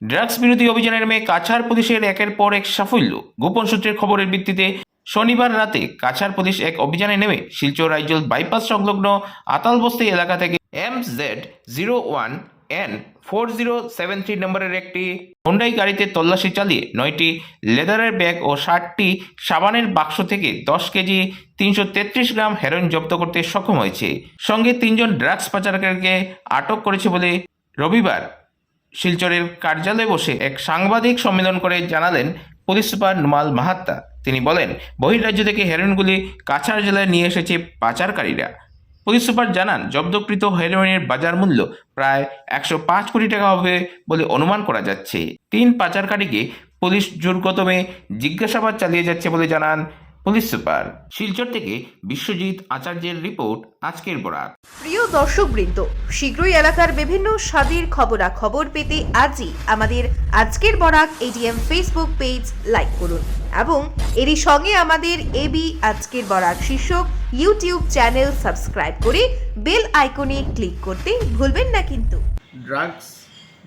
Drugs বিরোধী অভিযানের মেয়ে কাছাড় পুলিশের একের পর এক সাফল্য। গোপন সূত্রের খবরের ভিত্তিতে শনিবার রাতে কাছাড় পুলিশ এক অভিযানে নেমে শিলচর রাইজল বাইপাস সংলগ্ন আতালবস্তি এলাকা থেকে M Z zero one N four zero seven three নম্বরের একটি হোন্ডাই গাড়িতে তল্লাশি চালিয়ে নয়টি লেদারের ব্যাগ ও ষাটটি সাবানের বাক্স থেকে দশ কেজি তিনশো তেত্রিশ গ্রাম হেরোইন জব্দ করতে সক্ষম হয়েছে। সঙ্গে তিনজন ড্রাগস পাচারকারীকে আটক করেছে বলে রবিবার শিলচরের কার্যালয়ে বসে এক সাংবাদিক সম্মেলন করে জানালেন পুলিশ সুপার নুমাল মাহাত্তা। তিনি বলেন, বহির্রাজ্য থেকে হেরোইনগুলি কাছাড় জেলায় নিয়ে এসেছে পাচারকারীরা। পুলিশ সুপার জানান, জব্দকৃত হেরোইনের বাজার মূল্য প্রায় একশো পাঁচ কোটি টাকা হবে বলে অনুমান করা যাচ্ছে। তিন পাচারকারীকে পুলিশ জোরকদমে জিজ্ঞাসাবাদ চালিয়ে যাচ্ছে বলে জানান পুলিশ সুপার শিলচর থেকে বিশ্বজিৎ আচার্যের রিপোর্ট আজকের বরাক প্রিয় দর্শকবৃন্দ শীঘ্রই এলাকার বিভিন্ন স্বাদের খবরাখবর পেতে আজই আমাদের আজকের Barak ADM Facebook page like করুন এবং এরই সঙ্গে আমাদের এবি আজকের বরাক শীর্ষক ইউটিউব চ্যানেল সাবস্ক্রাইব করে বেল আইকনে ক্লিক করতে ভুলবেন না কিন্তু। ড্ৰাগছ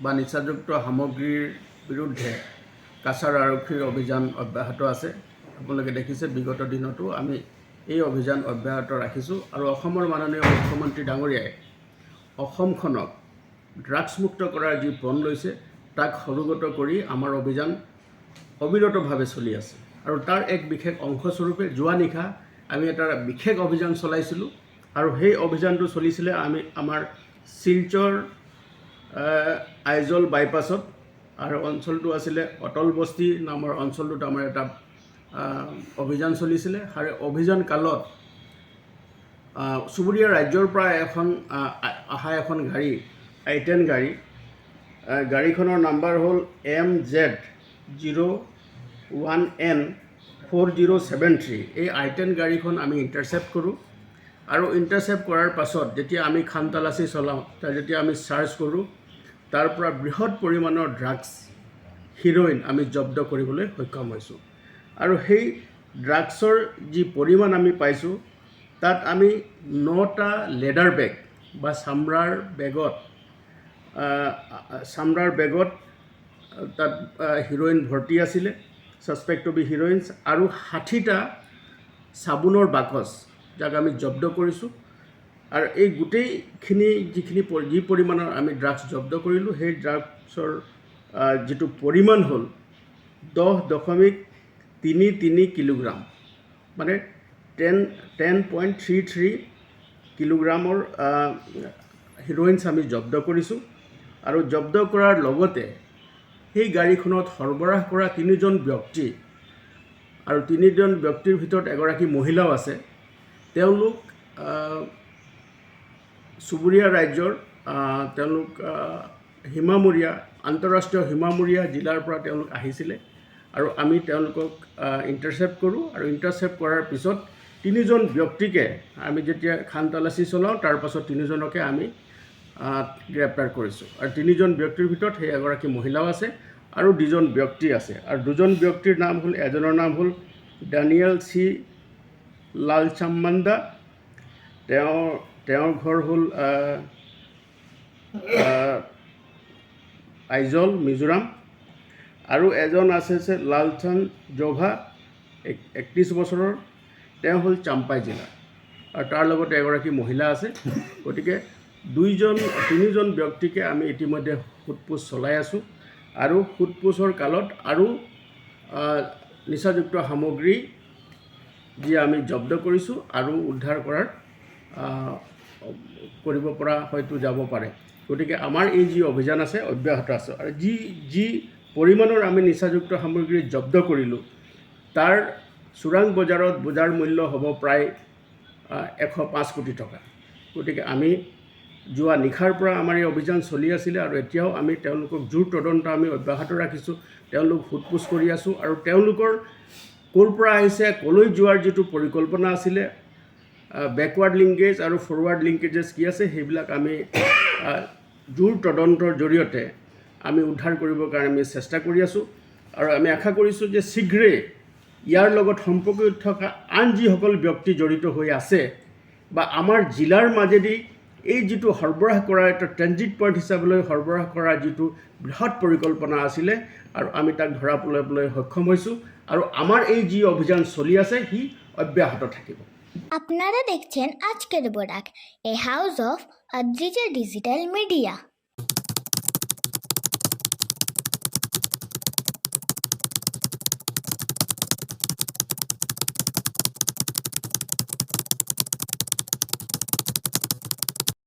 বা নিচাযুক্ত সামগ্ৰীৰ বিৰুদ্ধে কাছাৰ আৰক্ষীৰ অভিযান অব্যাহত আছে। আপোনালোকে দেখিছে, বিগত দিনতো আমি এই অভিযান অব্যাহত ৰাখিছোঁ আৰু অসমৰ মাননীয় মুখ্যমন্ত্ৰী ডাঙৰীয়াই অসমখনক ড্ৰাগছমুক্ত কৰাৰ যি পণ লৈছে, তাক সৰুগত কৰি আমাৰ অভিযান অবিৰতভাৱে চলি আছে। আৰু তাৰ এক বিশেষ অংশস্বৰূপে যোৱা নিশা আমি এটা বিশেষ অভিযান চলাইছিলোঁ আৰু সেই অভিযানটো চলিছিলে আমি আমাৰ শিলচৰ আইজল বাইপাছত। আৰু অঞ্চলটো আছিলে অটল বস্তি নামৰ অঞ্চলটোত আমাৰ এটা অভিযান চলিছিলে। আৰু অভিযান কালত চুবুৰীয়া ৰাজ্যৰ পৰা এখন অহা এখন গাড়ী, আই টেন গাড়ী গাড়ীখনৰ নাম্বাৰ হ'ল M Z zero' one N four zero' seven three. এই আই টেন গাড়ীখন আমি ইণ্টাৰচেপ্ট কৰোঁ। আৰু ইণ্টাৰচেপ্ট কৰাৰ পাছত যেতিয়া আমি খান তালাচী চলাওঁ যেতিয়া আমি চাৰ্চ কৰোঁ, তাৰ পৰা বৃহৎ পৰিমাণৰ ড্ৰাগছ হিৰ'ইন আমি জব্দ কৰিবলৈ সক্ষম হৈছোঁ। আৰু সেই ড্ৰাগছৰ যি পৰিমাণ আমি পাইছোঁ, তাত আমি নটা লেডাৰ বেগ বা চামৰাৰ বেগত চামৰাৰ বেগত, তাত হিৰ'ইন ভৰ্তি আছিলে ছাছপেক্ট টু বি হিৰ'ইনছ, আৰু ষাঠিটা চাবোনৰ বাকচ, যাক আমি জব্দ কৰিছোঁ। আৰু এই গোটেইখিনি যিখিনি যি পৰিমাণৰ আমি ড্ৰাগছ জব্দ কৰিলোঁ, সেই ড্ৰাগছৰ যিটো পৰিমাণ হ'ল, দহ দশমিক তিনি তিনি কিলোগ্ৰাম মানে ten ten point three three কিলোগ্ৰামৰ হিৰ'ইনছ আমি জব্দ কৰিছোঁ। আৰু জব্দ কৰাৰ লগতে সেই গাড়ীখনত সৰবৰাহ কৰা তিনিজন ব্যক্তি আৰু তিনিজন ব্যক্তিৰ ভিতৰত এগৰাকী মহিলাও আছে। তেওঁলোক চুবুৰীয়া ৰাজ্যৰ তেওঁলোক সীমামূৰীয়া আন্তঃৰাষ্ট্ৰীয় সীমামূৰীয়া জিলাৰ পৰা তেওঁলোক আহিছিলে। আৰু আমি তেওঁলোকক ইণ্টাৰচেপ্ট কৰোঁ আৰু ইণ্টাৰচেপ্ট কৰাৰ পিছত তিনিজন ব্যক্তিকে আমি যেতিয়া খান তালাচী চলাওঁ, তাৰ পাছত তিনিজনকে আমি গ্ৰেপ্তাৰ কৰিছোঁ। আৰু তিনিজন ব্যক্তিৰ ভিতৰত সেই এগৰাকী মহিলাও আছে আৰু দুজন ব্যক্তি আছে। আৰু দুজন ব্যক্তিৰ নাম হ'ল, এজনৰ নাম হ'ল ডেনিয়েল চি লালচাম্মাণ্ডা তেওঁ তেওঁৰ ঘৰ হ'ল আইজল, মিজোৰাম। আৰু এজন আছে হৈছে লালচান্দ জোভা, এক, একত্ৰিছ বছৰৰ। তেওঁ হ'ল চাম্পাই জিলা। আৰু তাৰ লগতে এগৰাকী মহিলা আছে। গতিকে দুইজন, তিনিজন ব্যক্তিকে আমি ইতিমধ্যে সোধ পোছ চলাই আছোঁ। আৰু সোধ পোছৰ কালত আৰু নিচাযুক্ত সামগ্ৰী যি আমি জব্দ কৰিছোঁ, আৰু উদ্ধাৰ কৰাৰ কৰিব পৰা হয়তো যাব পাৰে। গতিকে আমাৰ এই যি অভিযান আছে, অব্যাহত আছে। আৰু যি যি পৰিমাণৰ আমি নিচাযুক্ত সামগ্ৰী জব্দ কৰিলোঁ। তাৰ চোৰাং বজাৰত বজাৰ মূল্য হ'ব প্ৰায় এশ পাঁচ কোটি টকা। গতিকে আমি যোৱা নিশাৰ পৰা আমাৰ এই অভিযান চলি আছিলে আৰু এতিয়াও আমি তেওঁলোকক জোৰ তদন্ত আমি অব্যাহত ৰাখিছোঁ, তেওঁলোক সোধ পোছ কৰি আছোঁ আৰু তেওঁলোকৰ ক'ৰ পৰা আহিছে, ক'লৈ যোৱাৰ যিটো পৰিকল্পনা আছিলে বেকৱাৰ্ড লিংকেজ আৰু ফৰৱাৰ্ড লিংকেজেছ কি আছে সেইবিলাক আমি জোৰ তদন্তৰ জৰিয়তে আমি উদ্ধাৰ কৰিবৰ কাৰণে আমি চেষ্টা কৰি আছোঁ। আৰু আমি আশা কৰিছোঁ যে শীঘ্ৰেই ইয়াৰ লগত সম্পৰ্কিত থকা আন যিসকল ব্যক্তি জড়িত হৈ আছে বা আমাৰ জিলাৰ মাজেদি এই যিটো সৰবৰাহ কৰা এটা ট্ৰেনজিট পইণ্ট হিচাপলৈ সৰবৰাহ কৰা যিটো বৃহৎ পৰিকল্পনা আছিলে আৰু আমি তাক ধৰা পেলাবলৈ সক্ষম হৈছোঁ আৰু আমাৰ এই যি অভিযান চলি আছে, সি অব্যাহত থাকিব। আপনারা দেখছেন আজকের Barak a house of Adrija digital media